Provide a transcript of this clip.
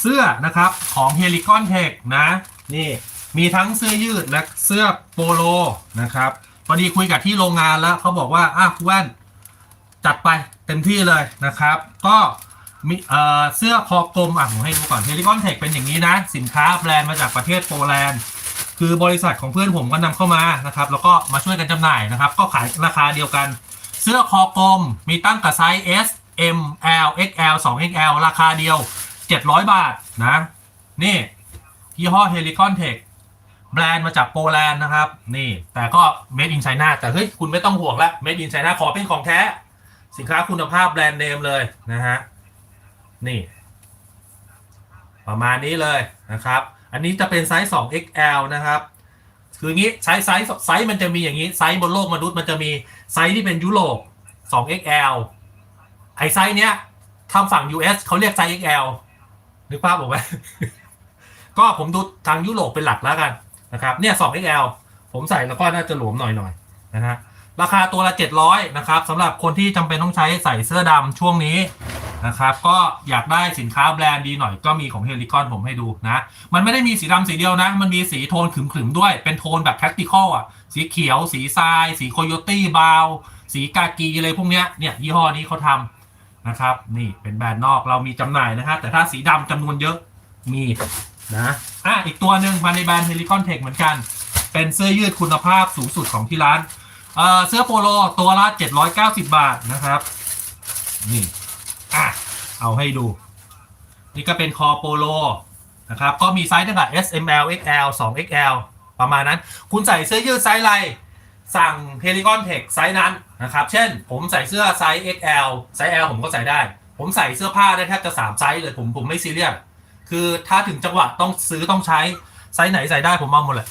เสื้อนะครับของ h e l i c o n Tech นะนี่มีทั้งเสื้อยืดและเสื้อโปโลนะครับพอดีคุยกับที่โรงงานแล้วเขาบอกว่าอะคุณแว่นจัดไปเต็มที่เลยนะครับ ก็มีเอ่อเสื้อคอกลมอะผมให้ดูก่อน h e l i c o n Tech เป็นอย่างนี้นะ สินค้าแบรนด์มาจากประเทศโปแลนด์คือบริษัทของเพื่อนผมก็นำเข้ามานะครับแล้วก็มาช่วยกันจำหน่ายนะครับ ก็ขายราคาเดียวกัน เสื้อคอกลมมีตั้งกับไซส์ S M L XL 2 XL ราคาเดียว 700 บาทนะ นี่ยี่ห้อ Helicon Tech แบรนด์มาจากโปแลนด์นะครับ นี่แต่ก็ Made in China แต่เฮ้ยคุณไม่ต้องห่วงละ Made in China ขอเป็นของแท้ สินค้าคุณภาพแบรนด์เนมเลยนะฮะ นี่ ประมาณนี้เลยนะครับ อันนี้จะเป็นไซส์ 2 XL นะครับคืองี้ไซส์ไซส์ไซส์มันจะมีอย่างนี้ไซส์บนโลกมนุษย์มันจะมีไซส์ที่เป็นยุโรป 2 XL ไอไซส์เนี้ยทางฝั่ง US เขาเรียกไซส์ XL นึกภาพออกไหมก็ผมดูทางยุโรปเป็นหลักแล้วกันนะครับ เนี่ย2 XL ผมใส่แล้วก็น่าจะหลวมหน่อยๆนะฮะราคาตัวละ 700นะครับสำหรับคนที่จำเป็นต้องใช้ใส่เสื้อดำช่วงนี้นะครับ ก็อยากได้สินค้าแบรนด์ดีหน่อยก็มีของเฮลิคอนผมให้ดูนะ มันไม่ได้มีสีดำสีเดียวนะ มันมีสีโทนขึมๆด้วย เป็นโทนแบบ tactical อะ สีเขียว สีทราย สีโคโยตี้บาว สีกากีอะไรพวกเนี้ย เนี่ยยี่ห้อนี้เขาทำ นะครับ นี่เป็นแบรนด์นอกเรามีจำหน่ายนะครับแต่ถ้าสีดำจำนวนเยอะมีนะอะอีกตัวหนึ่งมาในแบรนด์เฮลิคอนเทคเหมือนกัน เป็นเสื้อยืดคุณภาพสูงสุดของที่ร้านเอ่อเสื้อโปโลตัวละ 790 บาทนะครับนี่อะเอาให้ดู นี่ก็เป็นคอโปโลนะครับก็มีไซส์ตั้งแต่ S M L X L 2 X L ประมาณนั้น คุณใส่เสื้อยืดไซส์อะไร สั่ง h e l i c o n Tech ไซส์นั้นนะครับ เช่น ผมใส่เสื้อไซส์ XL ไซส์ L ผมก็ใส่ได้ ผมใส่เสื้อผ้าได้แทบจะ 3 ไซส์เลยผมผมไม่ซีเรียสคือถ้าถึงจังหวะต้องซื้อต้องใช้ไซส์ไหนใส่ได้ผมเอาหมดเลย